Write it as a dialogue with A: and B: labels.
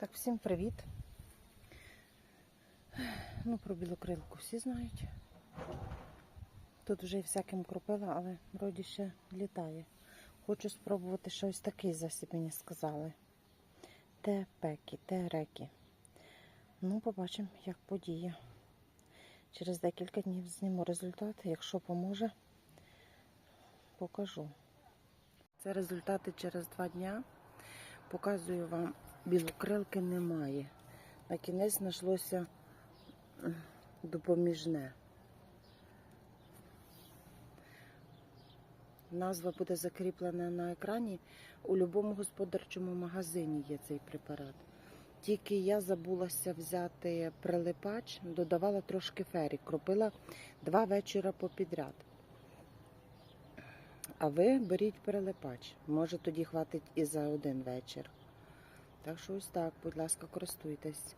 A: Так, всім привіт. Ну, про білокрилку всі знають. Тут вже і всяким кропила, але вроді ще літає. Хочу спробувати щось такий засіб мені сказали. Те-пекі, те-рекі. Ну, побачимо, як подіє. Через декілька днів зніму результат. Якщо поможе, покажу. Це результати через два дня. Показую вам, білокрилки немає. На кінець знайшлося допоміжне. Назва буде закріплена на екрані. У будь-якому господарчому магазині є цей препарат. Тільки я забулася взяти прилипач, додавала трошки фері, кропила два вечора попідряд. А ви беріть прилипач. Може тоді хватить і за один вечір. Так що ось так, будь ласка, користуйтесь.